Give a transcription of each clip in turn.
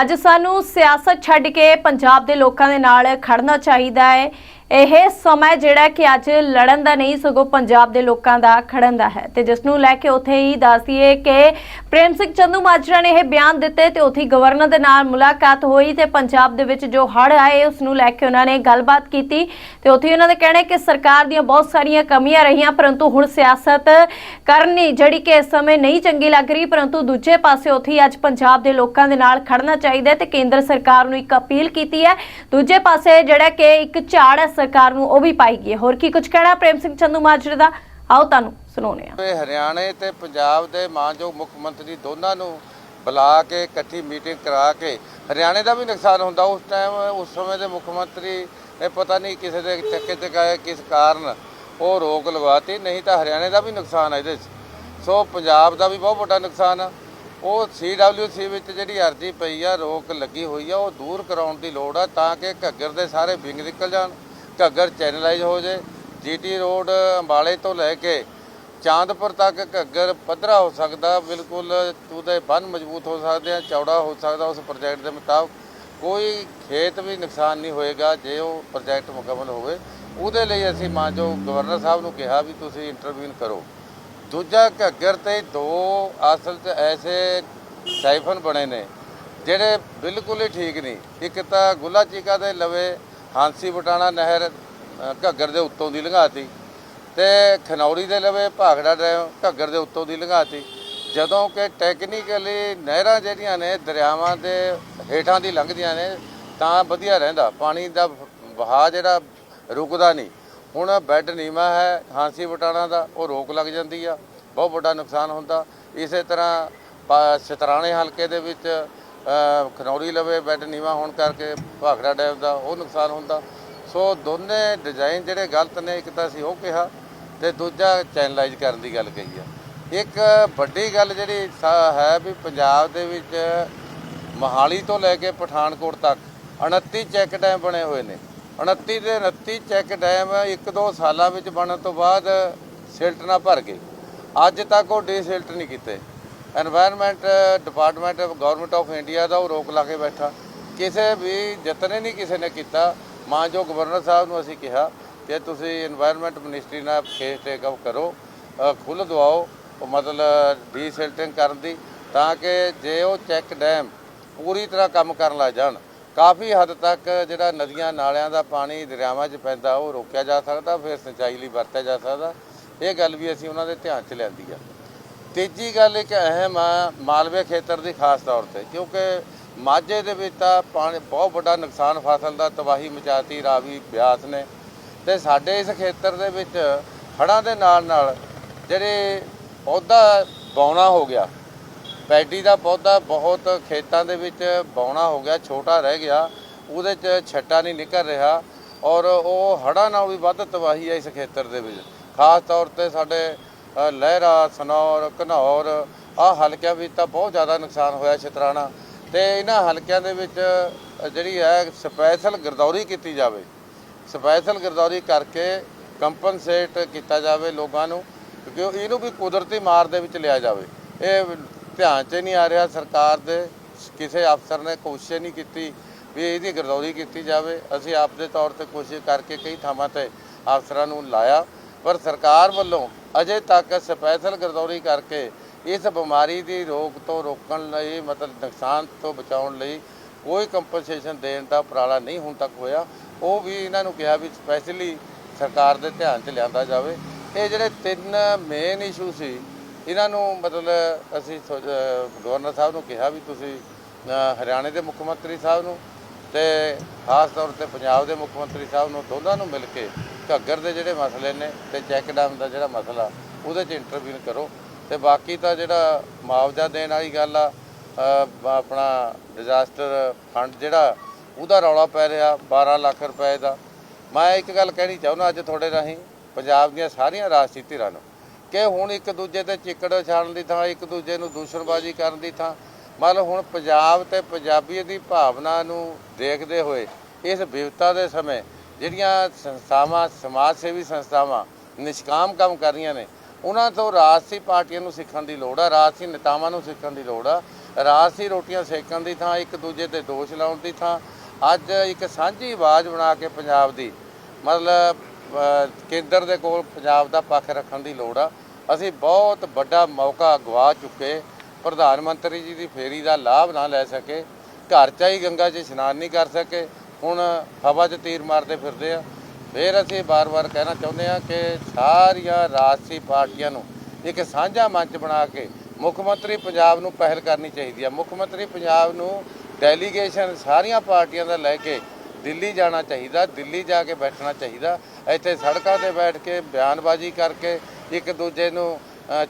ਅੱਜ ਸਾਨੂੰ ਸਿਆਸਤ ਛੱਡ ਕੇ ਪੰਜਾਬ ਦੇ ਲੋਕਾਂ ਦੇ ਨਾਲ ਖੜਨਾ ਚਾਹੀਦਾ ਹੈ। ਇਹ ਸਮਾਂ ਜਿਹੜਾ ਕਿ ਅੱਜ ਲੜਨ ਦਾ ਨਹੀਂ, ਸਗੋਂ ਪੰਜਾਬ ਦੇ ਲੋਕਾਂ ਦਾ ਖੜਨ ਦਾ ਹੈ। ਤੇ ਜਿਸ ਨੂੰ ਲੈ ਕੇ ਉੱਥੇ ਹੀ ਦੱਸਦੀਏ ਕਿ ਪ੍ਰੇਮ ਸਿੰਘ ਚੰਦੂ ਮਾਜਰਾ ਨੇ ਇਹ ਬਿਆਨ ਦਿੱਤੇ ਤੇ ਉੱਥੇ ਗਵਰਨਰ ਦੇ ਨਾਲ ਮੁਲਾਕਾਤ ਹੋਈ ਤੇ ਪੰਜਾਬ ਦੇ ਵਿੱਚ ਜੋ ਹੜ੍ਹ ਆਏ, ਉਸ ਨੂੰ ਲੈ ਕੇ ਉਹਨਾਂ ਨੇ ਗੱਲਬਾਤ ਕੀਤੀ ਤੇ ਉੱਥੇ ਹੀ ਉਹਨਾਂ ਦਾ ਕਹਿਣਾ ਕਿ ਸਰਕਾਰ ਦੀਆਂ ਬਹੁਤ ਸਾਰੀਆਂ ਕਮੀਆਂ ਰਹੀਆਂ, ਪਰੰਤੂ ਹੁਣ ਸਿਆਸਤ ਕਰਨੀ ਜਿਹੜੀ ਕਿ ਇਸ ਸਮੇਂ ਨਹੀਂ ਚੰਗੀ ਲੱਗ ਰਹੀ, ਪਰੰਤੂ ਦੂਜੇ ਪਾਸੇ ਉੱਥੇ ਅੱਜ ਪੰਜਾਬ ਦੇ ਲੋਕਾਂ ਦੇ ਨਾਲ ਖੜਨਾ ਚਾਹੀਦਾ ਹੈ ਤੇ ਕੇਂਦਰ ਸਰਕਾਰ ਨੂੰ ਇੱਕ ਅਪੀਲ ਕੀਤੀ ਹੈ। ਦੂਜੇ ਪਾਸੇ ਜਿਹੜਾ ਕਿ ਇੱਕ ਝਾੜ ਸਰਕਾਰ ਨੂੰ ਉਹ ਵੀ ਪਾਈ ਗਈ ਹੈ। ਹੋਰ ਕੀ ਕੁਝ ਕਹਿਣਾ ਪ੍ਰੇਮ ਸਿੰਘ ਚੰਦੂ ਮਾਜਰੇ ਦਾ? ਆਓ ਤੁਹਾਨੂੰ ਸੁਣਾਉਂਦੇ ਹਾਂ। ਇਹ ਹਰਿਆਣੇ ਤੇ ਪੰਜਾਬ ਦੇ ਮਾਨਯੋਗ ਮੁੱਖ ਮੰਤਰੀ ਦੋਨਾਂ ਨੂੰ ਬੁਲਾ ਕੇ ਇਕੱਠੀ ਮੀਟਿੰਗ ਕਰਾ ਕੇ ਹਰਿਆਣੇ ਦਾ ਵੀ ਨੁਕਸਾਨ ਹੁੰਦਾ। ਉਸ ਟਾਈਮ ਉਸ ਸਮੇਂ ਦੇ ਮੁੱਖ ਮੰਤਰੀ ਇਹ ਪਤਾ ਨਹੀਂ ਕਿਸੇ ਦੇ ਚੱਕੇ ਤੇ ਕਿਸ ਕਾਰਨ ਉਹ ਰੋਕ ਲਗਵਾਤੀ ਨਹੀਂ ਤਾਂ ਹਰਿਆਣੇ ਦਾ ਵੀ ਨੁਕਸਾਨ ਹੈ ਇਹਦੇ 'ਚ। ਸੋ ਪੰਜਾਬ ਦਾ ਵੀ ਬਹੁਤ ਵੱਡਾ ਨੁਕਸਾਨ ਆ। ਉਹ ਸੀਡਬਲਯੂਸੀ ਵਿੱਚ ਜਿਹੜੀ ਅਰਜ਼ੀ ਪਈ ਆ, ਰੋਕ ਲੱਗੀ ਹੋਈ ਆ, ਉਹ ਦੂਰ ਕਰਾਉਣ ਦੀ ਲੋੜ ਆ ਤਾਂ ਕਿ ਘੱਗਰ ਦੇ ਸਾਰੇ ਵਿੰਗ ਨਿਕਲ ਜਾਣ। ਘੱਗਰ ਚੈਨਲਾਈਜ਼ ਹੋ ਜੇ, ਜੀਟੀ ਰੋਡ ਅੰਬਾਲੇ ਤੋਂ ਲੈ ਕੇ ਚਾਂਦਪੁਰ ਤੱਕ ਘੱਗਰ ਪੱਧਰਾ ਹੋ ਸਕਦਾ, ਬਿਲਕੁਲ ਉਹਦੇ ਬੰਨ ਮਜ਼ਬੂਤ ਹੋ ਸਕਦੇ ਆ, ਚੌੜਾ ਹੋ ਸਕਦਾ ਉਸ ਪ੍ਰੋਜੈਕਟ ਦੇ ਮੁਤਾਬਕ। ਕੋਈ ਖੇਤ ਵੀ ਨੁਕਸਾਨ ਨਹੀਂ ਹੋਏਗਾ, ਜੇ ਉਹ ਪ੍ਰੋਜੈਕਟ ਮੁਕੰਮਲ ਹੋਵੇ। ਉਹਦੇ ਲਈ ਅਸੀਂ ਮਾਨਜੋ ਗਵਰਨਰ ਸਾਹਿਬ ਨੂੰ ਕਿਹਾ ਵੀ ਤੁਸੀਂ ਇੰਟਰਵੀਨ ਕਰੋ। ਦੂਜਾ ਘੱਗਰ ਤੇ ਦੋ ਅਸਲ 'ਚ ਐਸੇ ਸਾਈਫਨ ਬਣੇ ਨੇ, ਜਿਹੜੇ ਬਿਲਕੁਲ ਹੀ ਠੀਕ ਨਹੀਂ। ਇੱਕ ਤਾਂ ਗੁੱਲਾ ਚੀਕਾ ਦੇ ਲਵੇ ਹਾਂਸੀ ਬਟਾਣਾ ਨਹਿਰ ਘੱਗਰ ਦੇ ਉੱਤੋਂ ਦੀ ਲੰਘਾਤੀ ਤੇ ਖਨੌਰੀ ਦੇ ਲਵੇ ਭਾਗੜਾ ਡੈਮ, ਘੱਗਰ ਦੇ ਉੱਤੋਂ ਦੀ ਲੰਘਾਤੀ। ਜਦੋਂ ਕਿ ਟੈਕਨੀਕਲੀ ਨਹਿਰਾਂ ਜਿਹੜੀਆਂ ਨੇ, ਦਰਿਆਵਾਂ ਦੇ ਹੇਠਾਂ ਦੀ ਲੰਘਦੀਆਂ ਨੇ, ਤਾਂ ਵਧੀਆ ਰਹਿੰਦਾ। ਪਾਣੀ ਦਾ ਵਹਾਅ ਜਿਹੜਾ ਰੁਕਦਾ ਨਹੀਂ। ਹੁਣ ਬੈੱਡ ਨੀਵਾ ਹੈ, ਹਾਂਸੀ ਬਟਾਣਾ ਦਾ, ਉਹ ਰੋਕ ਲੱਗ ਜਾਂਦੀ ਆ। ਬਹੁਤ ਵੱਡਾ ਨੁਕਸਾਨ ਹੁੰਦਾ। ਇਸੇ ਤਰ੍ਹਾਂ, ਪਾ- ਸ਼ਤਰਾਣੇ ਹਲਕੇ ਦੇ ਵਿੱਚ ਖਨੌਰੀ ਲਵੇ, ਬੈੱਡ ਨੀਵਾ ਹੋਣ ਕਰਕੇ ਭਾਖੜਾ ਡੈਮ ਦਾ ਉਹ ਨੁਕਸਾਨ ਹੁੰਦਾ। ਸੋ ਦੋਨੇ ਡਿਜ਼ਾਈਨ ਜਿਹੜੇ ਗਲਤ ਨੇ, ਇੱਕ ਤਾਂ ਅਸੀਂ ਉਹ ਕਿਹਾ ਤੇ ਦੂਜਾ ਚੈਨਲਾਈਜ਼ ਕਰਨ ਦੀ ਗੱਲ ਕਹੀ ਆ। ਇੱਕ ਵੱਡੀ ਗੱਲ ਜਿਹੜੀ ਸਾ- ਹੈ ਵੀ ਪੰਜਾਬ ਦੇ ਵਿੱਚ ਮਹਾਲੀ ਤੋਂ ਲੈ ਕੇ ਪਠਾਨਕੋਟ ਤੱਕ 29 ਚੈੱਕ ਡੈਮ ਬਣੇ ਹੋਏ ਨੇ। 29 ਦੇ 29 ਚੈੱਕ ਡੈਮ ਇੱਕ ਦੋ ਸਾਲਾਂ ਵਿੱਚ ਬਣਨ ਤੋਂ ਬਾਅਦ ਸਿਲਟ ਨਾਲ ਭਰ ਗਏ। ਅੱਜ ਤੱਕ ਉਹ ਡੀਸਿਲਟ ਨਹੀਂ ਕੀਤੇ। Environment department government of India ਦਾ ਉਹ ਰੋਕ ਲਾ ਕੇ ਬੈਠਾ। ਕਿਸੇ ਵੀ ਯਤਨੇ ਨਹੀਂ ਕਿਸੇ ਨੇ ਕੀਤਾ। ਮਾਂ ਜੋ ਗਵਰਨਰ ਸਾਹਿਬ ਨੂੰ ਅਸੀਂ ਕਿਹਾ ਕਿ ਤੁਸੀਂ এনवायरमेंट ਮਿਨਿਸਟਰੀ ਨਾਲ ਕੇਸ ਟੇਕ ਅਪ ਕਰੋ ਖੁੱਲ ਦਵਾਓ ਮਤਲਬ ਡੀਸਿਲਟਿੰਗ ਕਰਨ ਦੀ, ਤਾਂ ਕਿ ਜੇ ਉਹ ਚੈੱਕ ਡੈਮ ਪੂਰੀ ਤਰ੍ਹਾਂ ਕੰਮ ਕਰਨ ਲੱਗ ਜਾਣ। ਕਾਫੀ ਹੱਦ ਤੱਕ ਜਿਹੜਾ ਨਦੀਆਂ ਨਾਲਿਆਂ ਦਾ ਪਾਣੀ ਦਰਿਆਵਾਂ 'ਚ ਪੈਂਦਾ, ਉਹ ਰੋਕਿਆ ਜਾ ਸਕਦਾ, ਫਿਰ ਸਿੰਚਾਈ ਲਈ ਵਰਤਿਆ ਜਾ ਸਕਦਾ। ਇਹ ਗੱਲ ਵੀ ਅਸੀਂ ਉਹਨਾਂ ਦੇ ਧਿਆਨ 'ਚ ਲਿਆਂਦੀ ਆ। ਤੀਜੀ ਗੱਲ ਇੱਕ ਅਹਿਮ ਆ, ਮਾਲਵੇ ਖੇਤਰ ਦੀ ਖਾਸ ਤੌਰ ਤੇ, ਕਿਉਂਕਿ ਮਾਝੇ ਦੇ ਵਿੱਚ ਤਾਂ ਪਾਣੀ ਬਹੁਤ ਵੱਡਾ ਨੁਕਸਾਨ ਫਸਲ ਦਾ, ਤਬਾਹੀ ਮਚਾਤੀ, ਰਾਵੀ ਬਿਆਸ ਨੇ। ਤੇ ਸਾਡੇ ਇਸ ਖੇਤਰ ਦੇ ਵਿੱਚ ਹੜ੍ਹਾਂ ਦੇ ਨਾਲ ਨਾਲ ਜਿਹੜੇ ਪੌਦਾ ਬੌਣਾ ਹੋ ਗਿਆ, ਪੈਡੀ ਦਾ ਪੌਦਾ ਬਹੁਤ ਖੇਤਾਂ ਦੇ ਵਿੱਚ ਬੌਣਾ ਹੋ ਗਿਆ, ਛੋਟਾ ਰਹਿ ਗਿਆ, ਉਹਦੇ 'ਚ ਛੱਟਾ ਨਹੀਂ ਨਿਕਲ ਰਿਹਾ ਔਰ ਉਹ ਹੜ੍ਹਾਂ ਨਾਲ ਵੀ ਵੱਧ ਤਬਾਹੀ ਹੈ ਇਸ ਖੇਤਰ ਦੇ ਵਿੱਚ। ਖਾਸ ਤੌਰ ਤੇ ਸਾਡੇ ਲਹਿਰਾ, ਸਨੌਰ, ਘਨੌਰ, ਆਹ ਹਲਕਿਆਂ ਵਿੱਚ ਤਾਂ ਬਹੁਤ ਜ਼ਿਆਦਾ ਨੁਕਸਾਨ ਹੋਇਆ ਛਤਰਾਣਾ। ਤੇ ਇਹਨਾਂ ਹਲਕਿਆਂ ਦੇ ਵਿੱਚ ਜਿਹੜੀ ਹੈ ਸਪੈਸ਼ਲ ਗਰਦੌਰੀ ਕੀਤੀ ਜਾਵੇ। ਸਪੈਸ਼ਲ ਗਰਦੌਰੀ ਕਰਕੇ ਕੰਪਨਸੇਟ ਕੀਤਾ ਜਾਵੇ ਲੋਕਾਂ ਨੂੰ ਕਿਉਂਕਿ ਇਹਨੂੰ ਵੀ ਕੁਦਰਤੀ ਮਾਰ ਦੇ ਵਿੱਚ ਲਿਆ ਜਾਵੇ। ਇਹ ਧਿਆਨ 'ਚ ਨਹੀਂ ਆ ਰਿਹਾ ਸਰਕਾਰ ਦੇ, ਕਿਸੇ ਅਫਸਰ ਨੇ ਕੋਸ਼ਿਸ਼ ਨਹੀਂ ਕੀਤੀ ਵੀ ਇਹਦੀ ਗਰਦੌਰੀ ਕੀਤੀ ਜਾਵੇ। ਅਸੀਂ ਆਪ ਦੇ ਤੌਰ ਤੇ ਕੋਸ਼ਿਸ਼ ਕਰਕੇ ਕਈ ਥਾਵਾਂ ਤੇ ਅਫਸਰਾਂ ਨੂੰ ਲਾਇਆ, ਪਰ ਸਰਕਾਰ ਵੱਲੋਂ ਅਜੇ ਤੱਕ ਸਪੈਸ਼ਲ ਗਰਦੌਰੀ ਕਰਕੇ ਇਸ ਬਿਮਾਰੀ ਦੀ ਰੋਕ ਤੋਂ ਰੋਕਣ ਲਈ, ਮਤਲਬ ਨੁਕਸਾਨ ਤੋਂ ਬਚਾਉਣ ਲਈ ਕੋਈ ਕੰਪਨਸੇਸ਼ਨ ਦੇਣ ਦਾ ਉਪਰਾਲਾ ਨਹੀਂ ਹੁਣ ਤੱਕ ਹੋਇਆ। ਉਹ ਵੀ ਇਹਨਾਂ ਨੂੰ ਕਿਹਾ ਵੀ ਸਪੈਸ਼ਲੀ ਸਰਕਾਰ ਦੇ ਧਿਆਨ 'ਚ ਲਿਆਂਦਾ ਜਾਵੇ। ਇਹ ਜਿਹੜੇ ਤਿੰਨ ਮੇਨ ਇਸ਼ੂ ਸੀ, ਇਹਨਾਂ ਨੂੰ ਮਤਲਬ ਅਸੀਂ ਸੋ- ਗਵਰਨਰ ਸਾਹਿਬ ਨੂੰ ਕਿਹਾ ਵੀ ਤੁਸੀਂ ਹਰਿਆਣੇ ਦੇ ਮੁੱਖ ਮੰਤਰੀ ਸਾਹਿਬ ਨੂੰ ਤੇ ਖਾਸ ਤੌਰ ਤੇ ਪੰਜਾਬ ਦੇ ਮੁੱਖ ਮੰਤਰੀ ਸਾਹਿਬ ਨੂੰ ਦੋਨਾਂ ਨੂੰ ਮਿਲ ਕੇ ਘੱਗਰ ਦੇ ਜਿਹੜੇ ਮਸਲੇ ਨੇ ਤੇ ਚੈੱਕ ਡੈਮ ਦਾ ਜਿਹੜਾ ਮਸਲਾ, ਉਹਦੇ 'ਚ ਇੰਟਰਵੀਨ ਕਰੋ। ਤੇ ਬਾਕੀ ਤਾਂ ਜਿਹੜਾ ਮੁਆਵਜ਼ਾ ਦੇਣ ਵਾਲੀ ਗੱਲ ਆ ਆਪਣਾ ਡਿਜ਼ਾਸਟਰ ਫੰਡ ਜਿਹੜਾ, ਉਹਦਾ ਰੌਲਾ ਪੈ ਰਿਹਾ 12 ਲੱਖ ਰੁਪਏ ਦਾ। ਮੈਂ ਇੱਕ ਗੱਲ ਕਹਿਣੀ ਚਾਹੁੰਦਾ ਅੱਜ ਤੁਹਾਡੇ ਰਾਹੀਂ, ਪੰਜਾਬ ਦੀਆਂ ਸਾਰੀਆਂ ਰਾਜਸੀ ਧਿਰਾਂ ਨੂੰ, ਕਿ ਹੁਣ ਇੱਕ ਦੂਜੇ ਤੇ ਚਿੱਕੜ ਛਾੜਨ ਦੀ ਥਾਂ, ਇੱਕ ਦੂਜੇ ਨੂੰ ਦੂਸ਼ਣਬਾਜ਼ੀ ਕਰਨ ਦੀ ਥਾਂ ਮੰਨ ਲਓ ਹੁਣ ਪੰਜਾਬ ਤੇ ਪੰਜਾਬੀ ਦੀ ਭਾਵਨਾ ਨੂੰ ਦੇਖਦੇ ਹੋਏ, ਇਸ ਵਿਵਤਾ ਦੇ ਸਮੇਂ ਜਿਹੜੀਆਂ ਸੰਸਥਾਵਾਂ, ਸਮਾਜ ਸੇਵੀ ਸੰਸਥਾਵਾਂ ਨਿਸ਼ਕਾਮ ਕੰਮ ਕਰ ਰਹੀਆਂ ਨੇ, ਉਹਨਾਂ ਤੋਂ ਰਾਜਸੀ ਪਾਰਟੀਆਂ ਨੂੰ ਸਿੱਖਣ ਦੀ ਲੋੜ ਆ, ਰਾਜਸੀ ਨੇਤਾਵਾਂ ਨੂੰ ਸਿੱਖਣ ਦੀ ਲੋੜ ਆ। ਰਾਜਸੀ ਰੋਟੀਆਂ ਸੇਕਣ ਦੀ ਥਾਂ, ਇੱਕ ਦੂਜੇ ਤੇ ਦੋਸ਼ ਲਾਉਣ ਦੀ ਥਾਂ। ਅੱਜ ਇੱਕ ਸਾਂਝੀ ਆਵਾਜ਼ ਬਣਾ ਕੇ ਪੰਜਾਬ ਦੀ, ਮਤਲਬ ਕੇਂਦਰ ਦੇ ਕੋਲ ਪੰਜਾਬ ਦਾ ਪੱਖ ਰੱਖਣ ਦੀ ਲੋੜ ਆ। ਅਸੀਂ ਬਹੁਤ ਵੱਡਾ ਮੌਕਾ ਗਵਾ ਚੁੱਕੇ, ਪ੍ਰਧਾਨ ਮੰਤਰੀ ਜੀ ਦੀ ਫੇਰੀ ਦਾ ਲਾਭ ਨਾ ਲੈ ਸਕੇ, ਘਰ ਚ ਹੀ ਗੰਗਾ 'ਚ ਇਸ਼ਨਾਨ ਨਹੀਂ ਕਰ ਸਕੇ ਹੁਣ ਹਵਾ 'ਚ ਤੀਰ ਮਾਰਦੇ ਫਿਰਦੇ ਆ। ਫਿਰ ਅਸੀਂ ਬਾਰ-ਬਾਰ ਕਹਿਣਾ ਚਾਹੁੰਦੇ ਆ ਕਿ ਸਾਰੀਆਂ ਰਾਜਸੀ ਪਾਰਟੀਆਂ ਨੂੰ ਇੱਕ ਸਾਂਝਾ ਮੰਚ ਬਣਾ ਕੇ ਮੁੱਖ ਮੰਤਰੀ ਪੰਜਾਬ ਨੂੰ ਪਹਿਲ ਕਰਨੀ ਚਾਹੀਦੀ ਆ। ਮੁੱਖ ਮੰਤਰੀ ਪੰਜਾਬ ਨੂੰ ਡੈਲੀਗੇਸ਼ਨ ਸਾਰੀਆਂ ਪਾਰਟੀਆਂ ਦਾ ਲੈ ਕੇ ਦਿੱਲੀ ਜਾਣਾ ਚਾਹੀਦਾ, ਦਿੱਲੀ ਜਾ ਕੇ ਬੈਠਣਾ ਚਾਹੀਦਾ। ਇੱਥੇ ਸੜਕਾਂ ਤੇ ਬੈਠ ਕੇ ਬਿਆਨਬਾਜ਼ੀ ਕਰਕੇ ਇੱਕ ਦੂਜੇ ਨੂੰ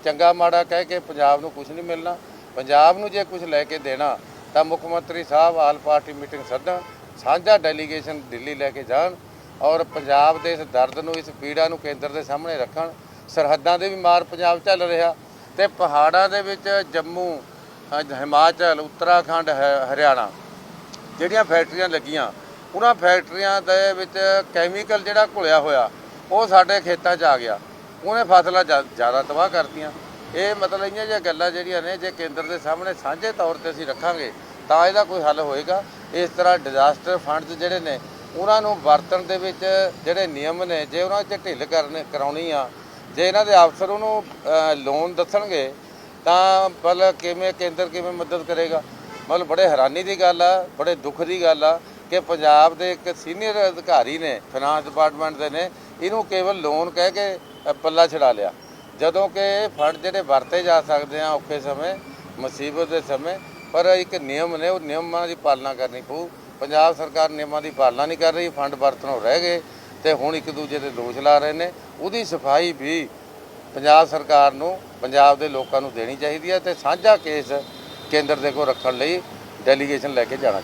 ਚੰਗਾ ਮਾੜਾ ਕਹਿ ਕੇ ਪੰਜਾਬ ਨੂੰ ਕੁਝ ਨਹੀਂ ਮਿਲਣਾ। ਪੰਜਾਬ ਨੂੰ ਜੇ ਕੁਝ ਲੈ ਕੇ ਦੇਣਾ, ਤਾਂ ਮੁੱਖ ਮੰਤਰੀ ਸਾਹਿਬ ਆਲ ਪਾਰਟੀ ਮੀਟਿੰਗ ਸੱਦਣ। ਸਾਂਝਾ ਡੈਲੀਗੇਸ਼ਨ ਦਿੱਲੀ ਲੈ ਕੇ ਜਾਣ ਔਰ ਪੰਜਾਬ ਦੇ ਇਸ ਦਰਦ ਨੂੰ, ਇਸ ਪੀੜਾ ਨੂੰ ਕੇਂਦਰ ਦੇ ਸਾਹਮਣੇ ਰੱਖਣ। ਸਰਹੱਦਾਂ ਦੇ ਵੀ ਮਾਰ ਪੰਜਾਬ ਚੱਲ ਰਿਹਾ ਤੇ ਪਹਾੜਾਂ ਦੇ ਵਿੱਚ ਜੰਮੂ ਹਿਮਾਚਲ, ਉੱਤਰਾਖੰਡ, ਹ- ਹਰਿਆਣਾ ਜਿਹੜੀਆਂ ਫੈਕਟਰੀਆਂ ਲੱਗੀਆਂ, ਉਹਨਾਂ ਫੈਕਟਰੀਆਂ ਦੇ ਵਿੱਚ ਕੈਮੀਕਲ ਜਿਹੜਾ ਘੁਲਿਆ ਹੋਇਆ, ਉਹ ਸਾਡੇ ਖੇਤਾਂ 'ਚ ਆ ਗਿਆ। ਉਹਨੇ ਫਸਲਾਂ ਜ਼ਿਆ- ਜ਼ਿਆਦਾ ਤਬਾਹ ਕਰਤੀਆਂ। ਇਹ ਮਤਲਬ ਇਹ ਜਿਹੀਆਂ ਗੱਲਾਂ ਜਿਹੜੀਆਂ ਨੇ, ਜੇ ਕੇਂਦਰ ਦੇ ਸਾਹਮਣੇ ਸਾਂਝੇ ਤੌਰ ਤੇ ਅਸੀਂ ਰੱਖਾਂਗੇ, ਤਾਂ ਇਹਦਾ ਕੋਈ ਹੱਲ ਹੋਏਗਾ। ਇਸ ਤਰ੍ਹਾਂ ਡਿਜ਼ਾਸਟਰ ਫੰਡਸ ਜਿਹੜੇ ਨੇ, ਉਹਨਾਂ ਨੂੰ ਵਰਤਣ ਦੇ ਵਿੱਚ ਜਿਹੜੇ ਨਿਯਮ ਨੇ, ਜੇ ਉਹਨਾਂ 'ਚ ਢਿੱਲ ਕਰਨ, ਕਰਾਉਣੀ ਆ, ਜੇ ਇਹਨਾਂ ਦੇ ਅਫਸਰ ਉਹਨੂੰ ਲੋਨ ਦੱਸਣਗੇ, ਤਾਂ ਭਲ ਕਿਵੇਂ ਕੇਂਦਰ ਕਿਵੇਂ ਮਦਦ ਕਰੇਗਾ? ਮਤਲਬ ਬੜੇ ਹੈਰਾਨੀ ਦੀ ਗੱਲ ਆ, ਬੜੇ ਦੁੱਖ ਦੀ ਗੱਲ ਆ ਕਿ ਪੰਜਾਬ ਦੇ ਇੱਕ ਸੀਨੀਅਰ ਅਧਿਕਾਰੀ ਨੇ ਫਾਈਨਾਂਸ ਡਿਪਾਰਟਮੈਂਟ ਦੇ ਨੇ, ਇਹਨੂੰ ਕੇਵਲ ਲੋਨ ਕਹਿ ਕੇ ਪੱਲਾ ਛਡਾ ਲਿਆ। ਜਦੋਂ ਕਿ ਫੰਡ ਜਿਹੜੇ ਵਰਤੇ ਜਾ ਸਕਦੇ ਆ ਔਖੇ ਸਮੇਂ, ਮੁਸੀਬਤ ਦੇ ਸਮੇਂ ਪਰ ਇੱਕ ਨਿਯਮ ਨੇ, ਉਹ ਨਿਯਮਾਂ ਦੀ ਪਾਲਣਾ ਕਰਨੀ ਪਊ। ਪੰਜਾਬ ਸਰਕਾਰ ਨਿਯਮਾਂ ਦੀ ਪਾਲਣਾ ਨਹੀਂ ਕਰ ਰਹੀ, ਫੰਡ ਵਰਤਣੋਂ ਰਹਿ ਗਏ ਤੇ ਹੁਣ ਇੱਕ ਦੂਜੇ ਤੇ ਦੋਸ਼ ਲਾ ਰਹੇ ਨੇ। ਉਹਦੀ ਸਫ਼ਾਈ ਵੀ ਪੰਜਾਬ ਸਰਕਾਰ ਨੂੰ, ਪੰਜਾਬ ਦੇ ਲੋਕਾਂ ਨੂੰ ਦੇਣੀ ਚਾਹੀਦੀ ਹੈ ਤੇ ਸਾਂਝਾ ਕੇਸ ਕੇਂਦਰ ਦੇ ਕੋਲ ਰੱਖਣ ਲਈ ਡੈਲੀਗੇਸ਼ਨ ਲੈ ਕੇ ਜਾਣਾ ਚਾਹੀਦਾ।